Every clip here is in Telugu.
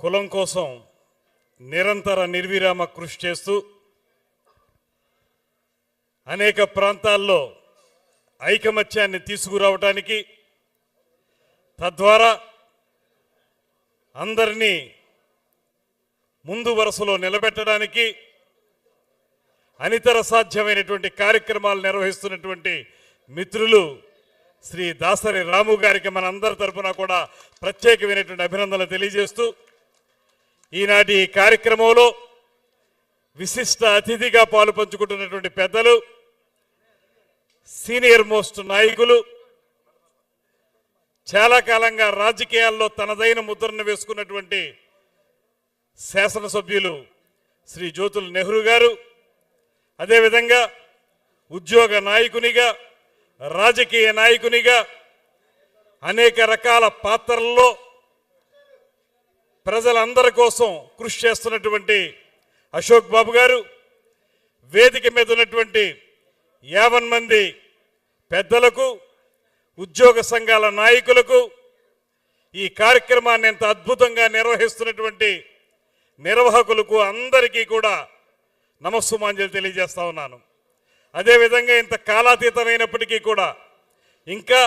కులం కోసం నిరంతర నిర్విరామ కృషి చేస్తూ అనేక ప్రాంతాల్లో ఐకమత్యాన్ని తీసుకురావటానికి తద్వారా అందరినీ ముందు వరుసలో నిలబెట్టడానికి అనితర సాధ్యమైనటువంటి కార్యక్రమాలు నిర్వహిస్తున్నటువంటి మిత్రులు శ్రీ దాసరి రాము గారికి మనందరి తరఫున కూడా ప్రత్యేకమైనటువంటి అభినందనలు తెలియజేస్తూ ఈనాటి ఈ కార్యక్రమంలో విశిష్ట అతిథిగా పాలు పంచుకుంటున్నటువంటి పెద్దలు సీనియర్ మోస్ట్ నాయకులు చాలా కాలంగా రాజకీయాల్లో తనదైన ముద్రను వేసుకున్నటువంటి శాసనసభ్యులు శ్రీ జ్యోతుల్ నెహ్రూ గారు అదేవిధంగా ఉద్యోగ నాయకునిగా రాజకీయ నాయకునిగా అనేక రకాల పాత్రల్లో ప్రజలందరి కోసం కృషి చేస్తున్నటువంటి అశోక్ బాబు గారు వేదిక మీద ఉన్నటువంటి యావన్ మంది పెద్దలకు ఉద్యోగ సంఘాల నాయకులకు ఈ కార్యక్రమాన్ని ఎంత అద్భుతంగా నిర్వహిస్తున్నటువంటి నిర్వాహకులకు అందరికీ కూడా నమస్సుమాంజలి తెలియజేస్తా ఉన్నాను. అదేవిధంగా ఇంత కాలాతీతమైనప్పటికీ కూడా ఇంకా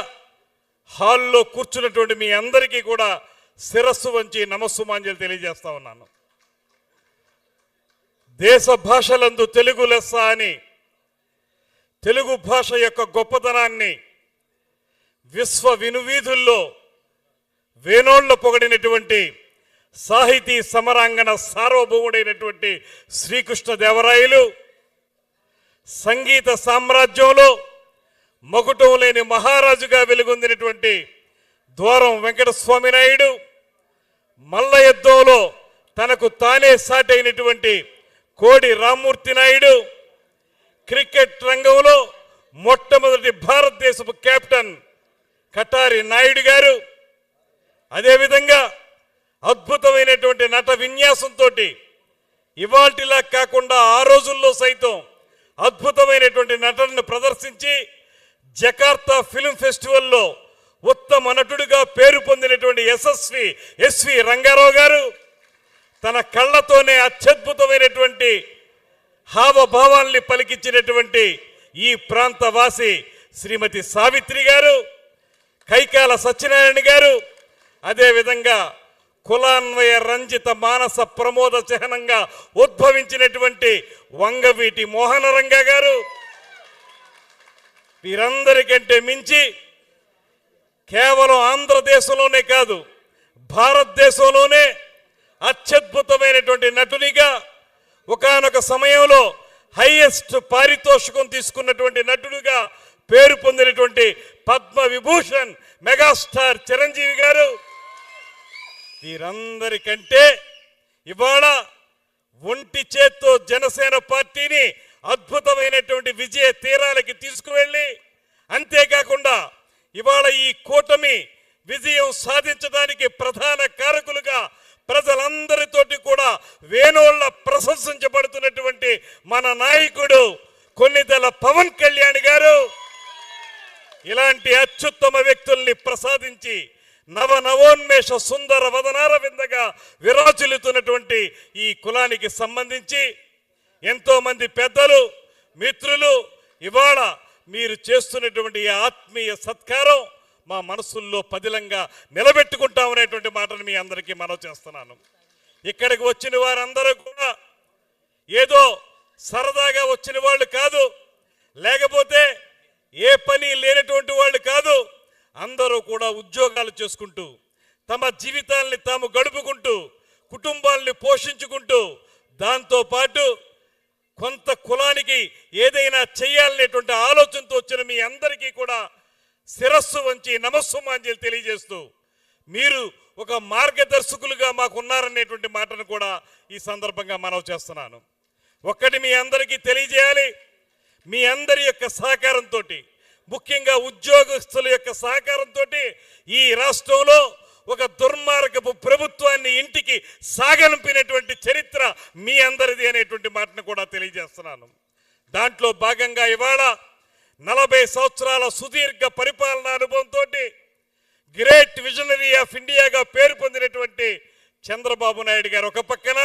హాల్లో కూర్చున్నటువంటి మీ అందరికీ కూడా శిరస్సు వంచి నమస్సుమాంజలు తెలియజేస్తా ఉన్నాను. దేశ భాషలందు తెలుగు లెస్స అని తెలుగు భాష యొక్క గొప్పతనాన్ని విశ్వ వినువీధుల్లో వేనోళ్ళ పొగడినటువంటి సాహితీ సమరాంగణ సార్వభౌముడైనటువంటి శ్రీకృష్ణ దేవరాయలు సంగీత సామ్రాజ్యంలో మకుటం లేని మహారాజుగా వెలుగొందినటువంటి ద్వారం వెంకటస్వామి నాయుడు మల్ల యుద్ధంలో తనకు తానే సాటైనటువంటి కోడి రామ్మూర్తి నాయుడు క్రికెట్ రంగంలో మొట్టమొదటి భారతదేశపు కెప్టెన్ కటారి నాయుడు గారు. అదేవిధంగా అద్భుతమైనటువంటి నట విన్యాసంతో ఇవాల్టిలా కాకుండా ఆ రోజుల్లో సైతం అద్భుతమైనటువంటి నటనను ప్రదర్శించి జకార్తా ఫిల్మ్ ఫెస్టివల్లో ఉత్తమ నటుడిగా పేరు పొందినటువంటి యశస్వి ఎస్వి రంగారావు గారు తన కళ్ళతోనే అత్యద్భుతమైనటువంటి హావభావాల్ని పలికించినటువంటి ఈ ప్రాంతవాసి శ్రీమతి సావిత్రి గారు కైకాల సత్యనారాయణ గారు అదేవిధంగా కులాన్వయ రంజిత మానస ప్రమోద చిహ్నంగా ఉద్భవించినటువంటి వంగవీటి మోహనరంగ గారు వీరందరికంటే మించి కేవలం ఆంధ్రదేశంలోనే కాదు భారతదేశంలోనే అత్యద్భుతమైనటువంటి నటునిగా ఒకానొక సమయంలో హైయెస్ట్ పారితోషికం తీసుకున్నటువంటి నటుడుగా పేరు పొందినటువంటి పద్మ విభూషణ్ మెగాస్టార్ చిరంజీవి గారు వీరందరికంటే ఇవాళ ఒంటి చేత్తో జనసేన పార్టీని అద్భుతమైనటువంటి విజయ తీరాలకి తీసుకువెళ్ళి అంతేకాకుండా ఇవాళ ఈ కూటమి విజయం సాధించడానికి ప్రధాన కారకులుగా ప్రజలందరితోటి కూడా వేణోళ్ళ ప్రశంసించబడుతున్నటువంటి మన నాయకుడు కొన్నిదల పవన్ కళ్యాణ్ గారు. ఇలాంటి అత్యుత్తమ వ్యక్తుల్ని ప్రసాదించి నవ నవోన్మేష సుందర వదనార విందగా విరాజులుతున్నటువంటి ఈ కులానికి సంబంధించి ఎంతోమంది పెద్దలు మిత్రులు ఇవాళ మీరు చేస్తున్నటువంటి ఆత్మీయ సత్కారం మా మనసుల్లో పదిలంగా నిలబెట్టుకుంటామనేటువంటి మాటను మీ అందరికీ మనవి చేస్తున్నాను. ఇక్కడికి వచ్చిన వారందరూ కూడా ఏదో సరదాగా వచ్చిన వాళ్ళు కాదు లేకపోతే ఏ పని లేనటువంటి వాళ్ళు కాదు అందరూ కూడా ఉద్యోగాలు చేసుకుంటూ తమ జీవితాల్ని తాము గడుపుకుంటూ కుటుంబాల్ని పోషించుకుంటూ దాంతోపాటు కొంత కులానికి ఏదైనా చేయాలనేటువంటి ఆలోచనతో వచ్చిన మీ అందరికీ కూడా శిరస్సు వంచి నమస్సుమాంజలి తెలియజేస్తూ మీరు ఒక మార్గదర్శకులుగా మాకు ఉన్నారనేటువంటి మాటను కూడా ఈ సందర్భంగా మనవి చేస్తున్నాను. ఒక్కటి మీ అందరికీ తెలియజేయాలి. మీ అందరి యొక్క సహకారంతో ముఖ్యంగా ఉద్యోగస్తుల యొక్క సహకారంతో ఈ రాష్ట్రంలో ఒక దుర్మార్గపు ప్రభుత్వాన్ని ఇంటికి సాగనంపినటువంటి చరిత్ర మీ అందరిది అనేటువంటి మాటను కూడా తెలియజేస్తున్నాను. దాంట్లో భాగంగా ఇవాళ నలభై సంవత్సరాల సుదీర్ఘ పరిపాలనా అనుభవంతో గ్రేట్ విజనరీ ఆఫ్ ఇండియాగా పేరు పొందినటువంటి చంద్రబాబు నాయుడు గారు ఒక పక్కన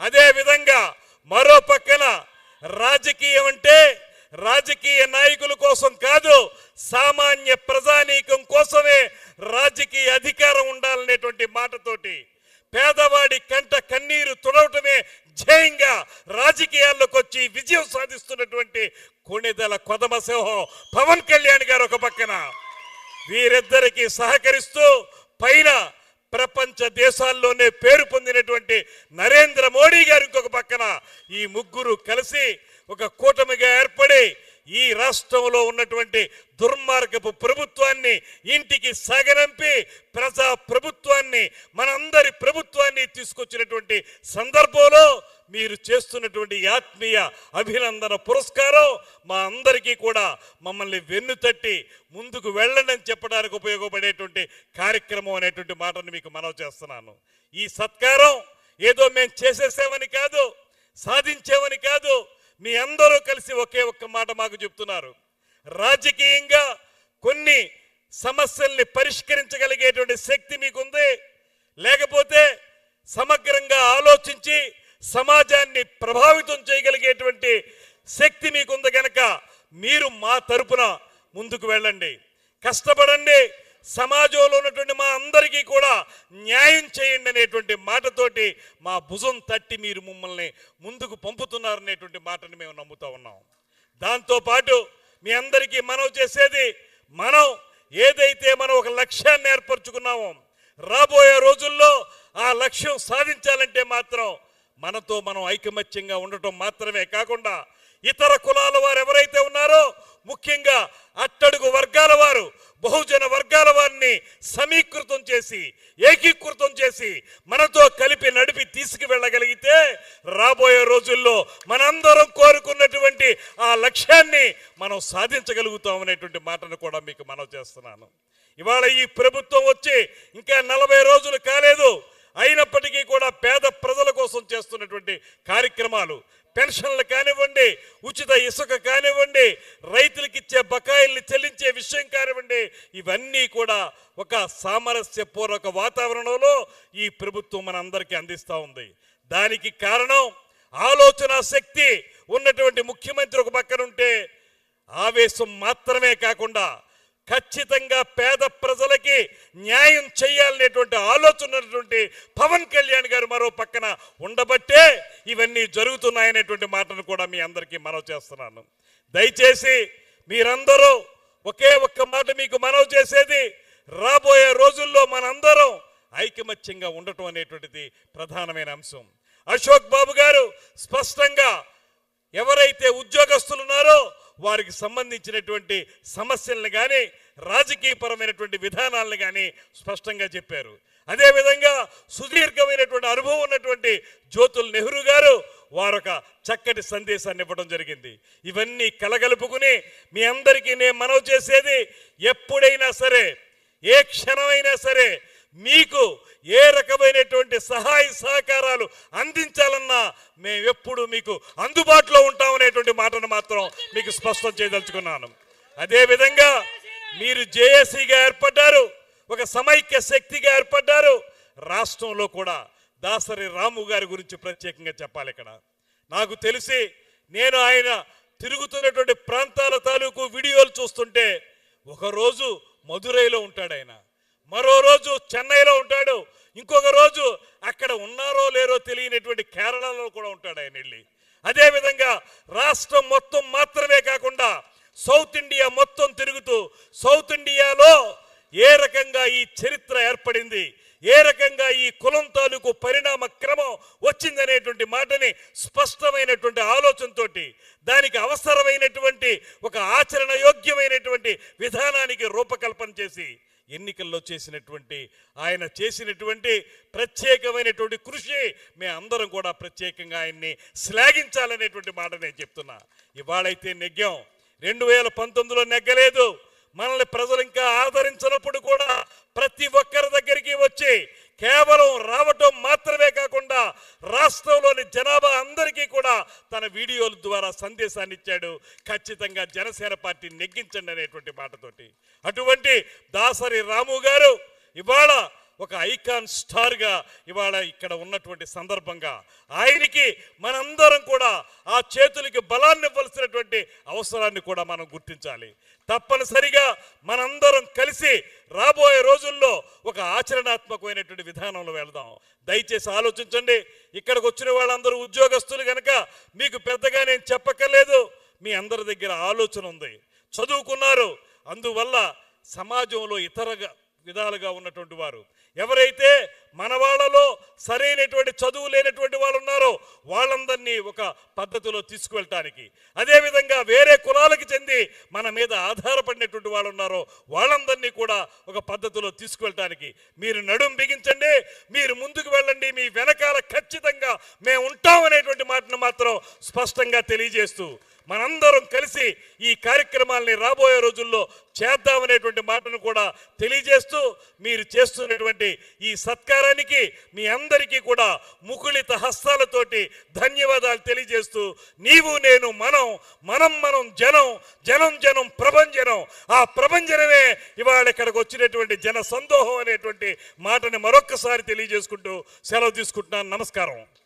అదే విధంగా మరో పక్కన రాజకీయం అంటే రాజకీయ నాయకుల కోసం కాదు సామాన్య ప్రజానీకం కోసమే రాజకీయ అధికారం ఉండాలనేటువంటి మాటతోటి పేదవాడి కంట కన్నీరు తుడవటమే ధ్యేయంగా రాజకీయాల్లోకి వచ్చి విజయం సాధిస్తున్నటువంటి కొణిదల కొదమసింహం పవన్ కళ్యాణ్ గారు ఒక పక్కన. వీరిద్దరికి సహకరిస్తూ పైన ప్రపంచ దేశాల్లోనే పేరు పొందినటువంటి నరేంద్ర మోడీ గారు ఇంకొక పక్కన. ఈ ముగ్గురు కలిసి ఒక కూటమిగా ఏర్పడి ఈ రాష్ట్రంలో ఉన్నటువంటి దుర్మార్గపు ప్రభుత్వాన్ని ఇంటికి సాగనంపి ప్రజా ప్రభుత్వాన్ని మనందరి ప్రభుత్వాన్ని తీసుకొచ్చినటువంటి సందర్భంలో మీరు చేస్తున్నటువంటి ఆత్మీయ అభినందన పురస్కారం మా అందరికీ కూడా మమ్మల్ని వెన్ను తట్టి ముందుకు వెళ్ళండి అని చెప్పడానికి ఉపయోగపడేటువంటి కార్యక్రమం అనేటువంటి మాటను మీకు మనవి చేస్తున్నాను. ఈ సత్కారం ఏదో మేము చేసేసామని కాదు సాధించేవని కాదు మీ అందరూ కలిసి ఒకే ఒక్క మాట మాకు చెప్తున్నారు. రాజకీయంగా కొన్ని సమస్యల్ని పరిష్కరించగలిగేటువంటి శక్తి మీకుంది. లేకపోతే సమగ్రంగా ఆలోచించి సమాజాన్ని ప్రభావితం చేయగలిగేటువంటి శక్తి మీకుంది కనుక మీరు మా తరపున ముందుకు వెళ్ళండి. కష్టపడండి. సమాజంలో ఉన్నటువంటి మా అందరికీ కూడా న్యాయం చేయండి అనేటువంటి మాటతోటి మా భుజం తట్టి మీరు మమ్మల్ని ముందుకు పంపుతున్నారనేటువంటి మాటని మేము నమ్ముతా ఉన్నాం. దాంతోపాటు మీ అందరికీ మనం చేసేది మనం ఏదైతే మనం ఒక లక్ష్యాన్ని ఏర్పరచుకున్నామో రాబోయే రోజుల్లో ఆ లక్ష్యం సాధించాలంటే మాత్రం మనతో మనం ఐకమత్యంగా ఉండటం మాత్రమే కాకుండా ఇతర కులాల వారు ఎవరైతే ఉన్నారో ముఖ్యంగా అట్టడుగు వర్గాల వారు బహుజన వర్గాల వారిని సమీకృతం చేసి ఏకీకృతం చేసి మనతో కలిపి నడిపి తీసుకువెళ్ళగలిగితే రాబోయే రోజుల్లో మనందరం కోరుకున్నటువంటి ఆ లక్ష్యాన్ని మనం సాధించగలుగుతాం అనేటువంటి మాటను కూడా మీకు మనం చేస్తున్నాను. ఇవాళ ఈ ప్రభుత్వం వచ్చి ఇంకా నలభై రోజులు కాలేదు. అయినప్పటికీ కూడా పేద ప్రజల కోసం చేస్తున్నటువంటి కార్యక్రమాలు పెన్షన్లు కానివ్వండి ఉచిత ఇసుక కానివ్వండి రైతులకు ఇచ్చే బకాయిల్ని చెల్లించే విషయం కానివ్వండి ఇవన్నీ కూడా ఒక సామరస్యపూర్వక వాతావరణంలో ఈ ప్రభుత్వం మన అందరికీ అందిస్తూ ఉంది. దానికి కారణం ఆలోచన శక్తి ఉన్నటువంటి ముఖ్యమంత్రి ఒక పక్కన ఉంటే ఆవేశం మాత్రమే కాకుండా ఖచ్చితంగా పేద ప్రజలకి న్యాయం చేయాలనేటువంటి ఆలోచన ఉన్నటువంటి పవన్ కళ్యాణ్ గారు మరో పక్కన ఉండబట్టే ఇవన్నీ జరుగుతున్నాయనేటువంటి మాటను కూడా మీ అందరికీ మనవి చేస్తున్నాను. దయచేసి మీరందరూ ఒకే ఒక్క మాట మీకు మనవి చేసేది రాబోయే రోజుల్లో మనందరం ఐకమత్యంగా ఉండటం అనేటువంటిది ప్రధానమైన అంశం. అశోక్ బాబు గారు స్పష్టంగా ఎవరైతే ఉద్యోగస్తులున్నారో వారికి సంబంధించినటువంటి సమస్యలను కానీ రాజకీయపరమైనటువంటి విధానాలను కానీ స్పష్టంగా చెప్పారు. అదేవిధంగా సుదీర్ఘమైనటువంటి అనుభవం ఉన్నటువంటి జ్యోతుల్ నెహ్రూ గారు వారొక చక్కటి సందేశాన్ని ఇవ్వడం జరిగింది. ఇవన్నీ కలగలుపుకుని మీ అందరికీ నేను మనవి చేసేది ఎప్పుడైనా సరే ఏ క్షణమైనా సరే మీకు ఏ రకమైనటువంటి సహాయ సహకారాలు అందించాలన్నా మేము ఎప్పుడు మీకు అందుబాటులో ఉంటామనేటువంటి మాటను మాత్రం మీకు స్పష్టం చేయదలుచుకున్నాను. అదేవిధంగా మీరు జేఏసీగా ఏర్పడ్డారు ఒక సమైక్య శక్తిగా ఏర్పడ్డారు రాష్ట్రంలో కూడా దాసరి రాము గారి గురించి ప్రత్యేకంగా చెప్పాలి ఇక్కడ. నాకు తెలిసి నేను ఆయన తిరుగుతున్నటువంటి ప్రాంతాల తాలూకు వీడియోలు చూస్తుంటే ఒకరోజు మదురైలో ఉంటాడు ఆయన. మరో రోజు చెన్నైలో ఉంటాడు. ఇంకొక రోజు అక్కడ ఉన్నారో లేరో తెలియనటువంటి కేరళలో కూడా ఉంటాడు ఆయన వెళ్ళి. అదేవిధంగా రాష్ట్రం మొత్తం మాత్రమే కాకుండా సౌత్ ఇండియా మొత్తం తిరుగుతూ సౌత్ ఇండియాలో ఏ రకంగా ఈ చరిత్ర ఏర్పడింది ఏ రకంగా ఈ కులం తాలూకు పరిణామ క్రమం వచ్చిందనేటువంటి మాటని స్పష్టమైనటువంటి ఆలోచనతోటి దానికి అవసరమైనటువంటి ఒక ఆచరణ యోగ్యమైనటువంటి విధానానికి రూపకల్పన చేసి ఎన్నికల్లో చేసినటువంటి ఆయన చేసినటువంటి ప్రత్యేకమైనటువంటి కృషి మేము అందరం కూడా ప్రత్యేకంగా ఆయన్ని శ్లాఘించాలనేటువంటి మాట నేను చెప్తున్నా. ఇవాళైతే నెగ్గాం. రెండు వేల పంతొమ్మిదిలో నెగ్గలేదు. మనల్ని ప్రజలు ఇంకా ఆదరించినప్పుడు కూడా ప్రతి ఒక్కరి దగ్గరికి వచ్చి కేవలం రావటం మాత్రమే కాకుండా రాష్ట్రంలోని జనాభా అందరికీ కూడా తన వీడియోల ద్వారా సందేశాన్ని ఇచ్చాడు. ఖచ్చితంగా జనసేన పార్టీ నెగ్గించండి అనేటువంటి మాటతోటి. అటువంటి దాసరి రాము గారు ఇవాళ ఒక ఐకాన్ స్టార్గా ఇవాళ ఇక్కడ ఉన్నటువంటి సందర్భంగా ఆయనకి మనందరం కూడా ఆ చేతులకి బలాన్ని ఇవ్వాల్సినటువంటి అవసరాన్ని కూడా మనం గుర్తించాలి. తప్పనిసరిగా మనందరం కలిసి రాబోయే రోజుల్లో ఒక ఆచరణాత్మకమైనటువంటి విధానంలో వెళదాం. దయచేసి ఆలోచించండి. ఇక్కడికి వచ్చిన వాళ్ళందరూ ఉద్యోగస్తులు కనుక మీకు పెద్దగా నేను చెప్పక్కర్లేదు. మీ అందరి దగ్గర ఆలోచన ఉంది. చదువుకున్నారు. అందువల్ల సమాజంలో ఇతరగా విధాలుగా ఉన్నటువంటి వారు. ఎవరైతే మన వాళ్ళలో సరైనటువంటి చదువు లేనటువంటి వాళ్ళు ఉన్నారో వాళ్ళందరినీ ఒక పద్ధతిలో తీసుకువెళ్ళటానికి. అదేవిధంగా వేరే కులాలకు చెంది మన మీద ఆధారపడినటువంటి వాళ్ళు ఉన్నారో వాళ్ళందరినీ కూడా ఒక పద్ధతిలో తీసుకువెళ్ళటానికి. మీరు నడుం బిగించండి మీరు ముందుకు వెళ్ళండి మీ వెనకాల ఖచ్చితంగా మేము ఉంటామనేటువంటి మాటను మాత్రం స్పష్టంగా తెలియజేస్తూ మనందరం కలిసి ఈ కార్యక్రమాల్ని రాబోయే రోజుల్లో చేద్దామనేటువంటి మాటను కూడా తెలియజేస్తూ మీరు చేస్తున్నటువంటి ఈ సత్కారానికి మీ అందరికీ కూడా ముకుళిత హస్తాలతోటి ధన్యవాదాలు తెలియజేస్తూ నీవు నేను మనం మనం మనం జనం జనం జనం ప్రభంజనం. ఆ ప్రభంజనమే ఇవాళ ఇక్కడికి వచ్చినటువంటి జన సందోహం అనేటువంటి మాటని మరొక్కసారి తెలియజేసుకుంటూ సెలవు తీసుకుంటున్నాను. నమస్కారం.